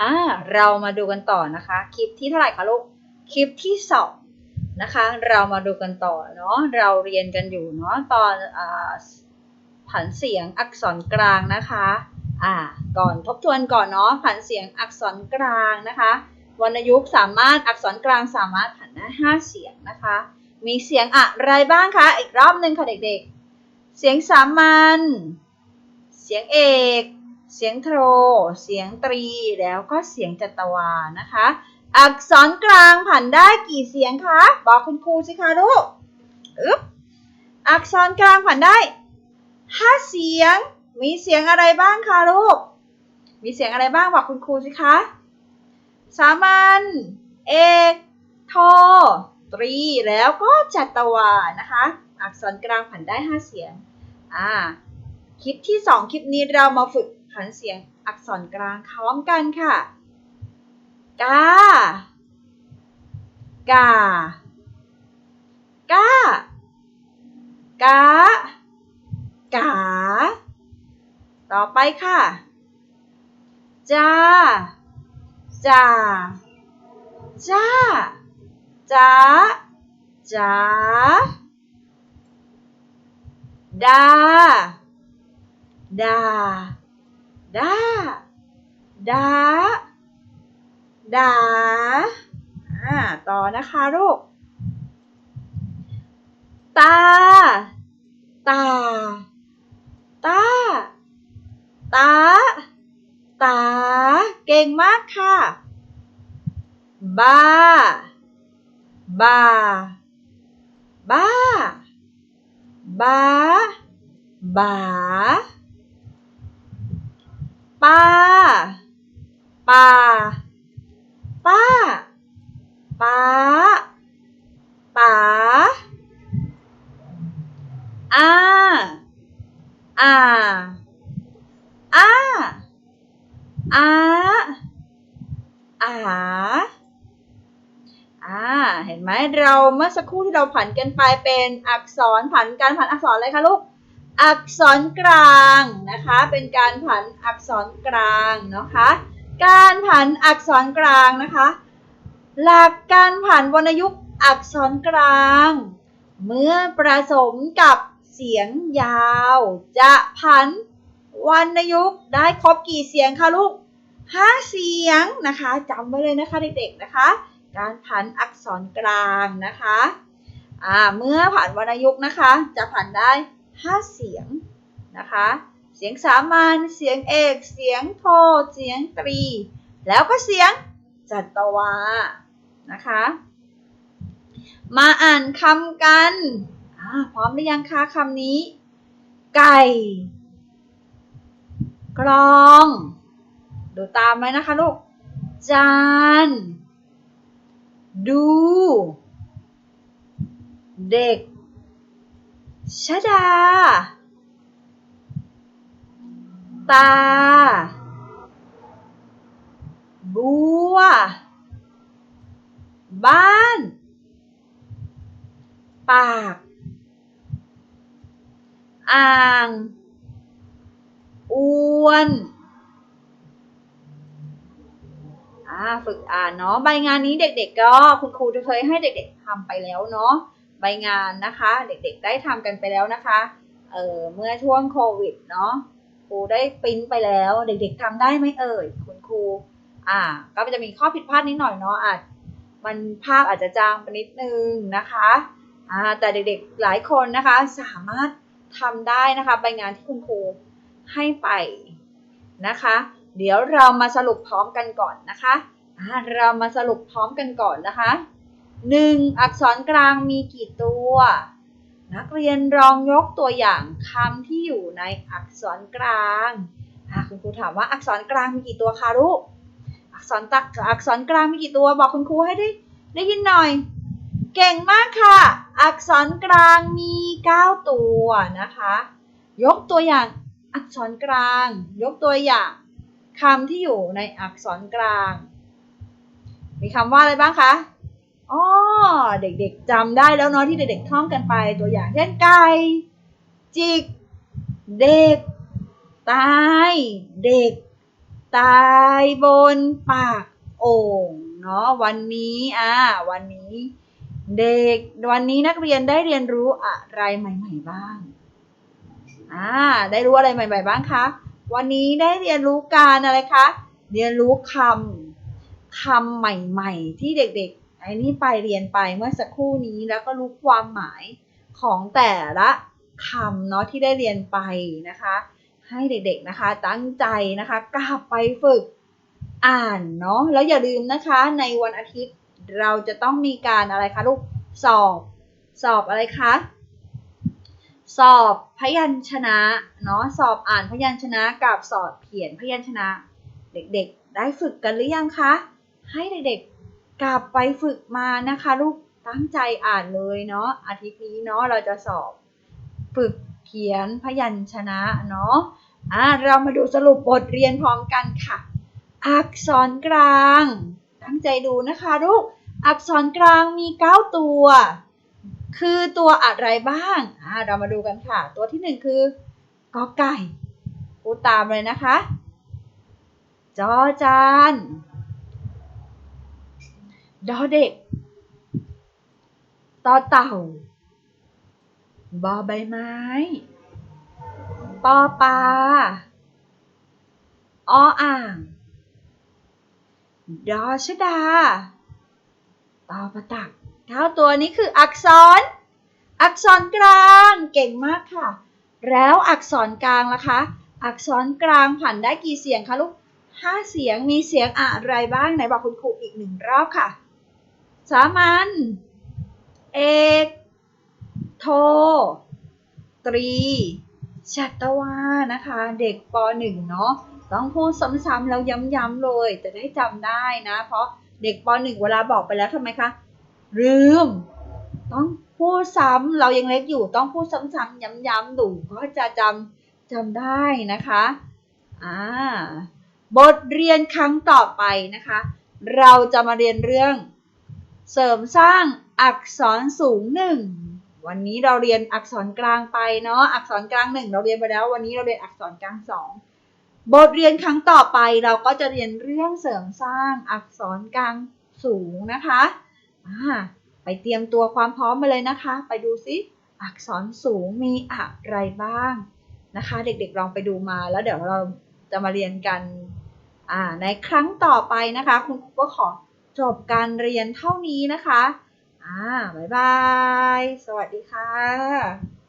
อ่าเรามาดูกันต่อนะคะ คลิปที่เท่าไหร่คะลูก คลิปที่สองนะคะ เรามาดูกันต่อเนาะ เราเรียนกันอยู่เนาะตอนอ่าผันเสียงอักษรกลางนะคะ อ่า ก่อนทบทวนก่อนเนาะ ผันเสียงอักษรกลางนะคะ วรรณยุกต์สามารถอักษรกลางสามารถผันได้ห้าเสียงนะคะ มีเสียงอะไรบ้างคะ อีกรอบหนึ่งค่ะเด็กๆ เสียงสามัญ เสียงเอก เสียงโทร เสียงตรี แล้วก็เสียงจัตวานะคะ อักษรกลางผันได้กี่เสียงคะ บอกคุณครูสิคะลูกอึ๊บอักษรกลางผันได้ห้าเสียง มีเสียงอะไรบ้างคะลูก มีเสียงอะไรบ้างบอกคุณครูสิคะ สามัญ เอกโท ตรี แล้วก็จัตวานะคะ อักษรกลางผันได้ห้าเสียง อ่า คลิปที่2คลิปนี้เรามาฝึก ผันเสียงอักษรกลางพร้อมกันค่ะ กา กา กา กา กา ต่อไปค่ะ จา จา จ้า จ้า จ้า ดา ดา ดาดาดาอ่าต่อนะคะลูก ตา ตา ตา ตา ตา เก่งมากค่ะ บา บา บา บา บา ปาปาป้าป้าป๋าอาอาอาอาอาอ่า เห็นไหมเราเมื่อสักครู่ที่เราผันกันไปเป็นอักษรผันการผันอักษรอะไรคะลูก อักษรกลางนะคะ เป็นการผันอักษรกลางนะคะ การผันอักษรกลางนะคะ หลักการผันวรรณยุกต์อักษรกลาง เมื่อประสมกับเสียงยาว จะผันวรรณยุกต์ได้ครบกี่เสียงคะลูกห้าเสียงนะคะจำไว้เลยนะคะเด็กๆนะคะ การผันอักษรกลางนะคะอ่าเมื่อผันวรรณยุกต์นะคะ จะผันได้ 5 เสียงนะคะ เสียงสามัญ เสียงเอก เสียงโท เสียงตรี แล้วก็เสียงจัตวา นะคะ มาอ่านคำกันพร้อมหรือยังคะคำนี้ ไก่กลอง ดูตามไหมนะคะลูก จาน ดู เด็ก ชดา ตา บัว บ้าน ปาก อ่างอวนอาฝึกอ่านเนาะใบงานนี้เด็ก ๆ ก็คุณครูจะเคยให้เด็ก ๆทำไปแล้วเนาะ ใบงานนะคะ เด็กๆได้ทำกันไปแล้วนะคะ เออเมื่อช่วงโควิดเนาะครูได้ปริ้นไปแล้ว เด็ก ๆทำได้ไหมเอ่ยคุณครู อ่า ก็จะมีข้อผิดพลาดนิดหน่อยเนาะอาจมันภาพอาจจะจางไปนิดนึงนะคะอ่าแต่เด็กๆหลายคนนะคะสามารถทำได้นะคะใบงานที่คุณครูให้ไปนะคะ เดี๋ยวเรามาสรุปพร้อมกันก่อนนะคะเรามาสรุปพร้อมกันก่อนนะคะ หนึ่งอักษรกลางมีกี่ตัว นักเรียนลองยกตัวอย่างคำที่อยู่ในอักษรกลางคุณครูถามว่าอักษรกลางมีกี่ตัวคะลูกอักษรตักอักษรกลางมีกี่ตัวบอกคุณครูให้ได้ได้ยินหน่อย เก่งมากค่ะ อักษรกลางมี 9 ตัวนะคะ ยกตัวอย่างอักษรกลาง ยกตัวอย่างคำที่อยู่ในอักษรกลาง มีคำว่าอะไรบ้างคะ อ๋อเด็กๆจำได้แล้วเนาะที่เด็กๆท่องกันไปตัวอย่างเช่นไก่จิก เด็ก ตาย เด็ก ตายบนปากโอ่งเนาะวันนี้อ่าวันนี้ เด็กวันนี้นักเรียนได้เรียนรู้อะไรใหม่ ๆ บ้างอ่าได้รู้อะไรใหม่ ๆ บ้างคะวันนี้ได้เรียนรู้การอะไรคะเรียนรู้คำคำใหม่ ๆ ที่เด็กๆ ไอ้นี่ไปเรียนไปเมื่อสักครู่นี้แล้วก็รู้ความหมายของแต่ละคำเนาะที่ได้เรียนไปนะคะ ให้เด็กๆนะคะตั้งใจนะคะกลับไปฝึกอ่านเนาะแล้วอย่าลืมนะคะในวันอาทิตย์เราจะต้องมีการอะไรคะลูกสอบ สอบอะไรคะสอบพยัญชนะเนาะสอบอ่านพยัญชนะกับสอบเขียนพยัญชนะ เด็กๆ ได้ฝึกกันหรือยังคะ ให้เด็กๆ กลับไปฝึกมานะคะ ลูกตั้งใจอ่านเลยเนาะอาทิตย์นี้เนาะเราจะสอบฝึกเขียนพยัญชนะเนาะอะเรามาดูสรุปบทเรียนพร้อมกันค่ะ อักษรกลาง ตั้งใจดูนะคะลูกอักษรกลางมี9ตัว คือตัวอะไรบ้างอ่าเรามาดูกันค่ะ ตัวที่หนึ่งคือกอไก่พูดตามเลยนะคะ จอจาน ดอเด็ก ต่อเต่า บอใบไม้ ปอปลา ออ่าง ดอชดา ตอประตักเก้าตัวนี้คืออักษร อักษรกลาง เก่งมากค่ะ แล้วอักษรกลางล่ะคะ อักษรกลางผันได้กี่เสียงคะลูกห้าเสียงมีเสียงอะไรบ้างไหนบอกคุณครูอีกหนึ่งรอบค่ะ สามัญ เอก โท ตรี ชัตวา นะคะ เด็กป .1 เนาะ ต้องพูดซ้ำๆแล้วย้ำๆเลย จะได้จำได้นะ เพราะเด็กป .1 เวลาบอกไปแล้วทำไมคะ ลืม ต้องพูดซ้ำ เรายังเล็กอยู่ ต้องพูดซ้ำๆย้ำๆดูก็จะจำจำได้นะคะ อ่า บทเรียนครั้งต่อไปนะคะ เราจะมาเรียนเรื่อง เสริมสร้างอักษรสูงหนึ่งวันนี้เราเรียนอักษรกลางไปเนาะอักษรกลางหนึ่งเราเรียนไปแล้ว วันนี้เราเรียนอักษรกลางสองบทเรียนครั้งต่อไปเราก็จะเรียนเรื่องเสริมสร้างอักษรกลางสูงนะคะไปเตรียมตัวความพร้อมมาเลยนะคะ ไปดูซิอักษรสูงมีอะไรบ้างนะคะ เด็กๆลองไปดูมาแล้วเดี๋ยวเราจะมาเรียนกันในครั้งต่อไปนะคะ คุณครูก็ขอ จบการเรียนเท่านี้นะคะ อ่า บ๊ายบาย สวัสดีค่ะ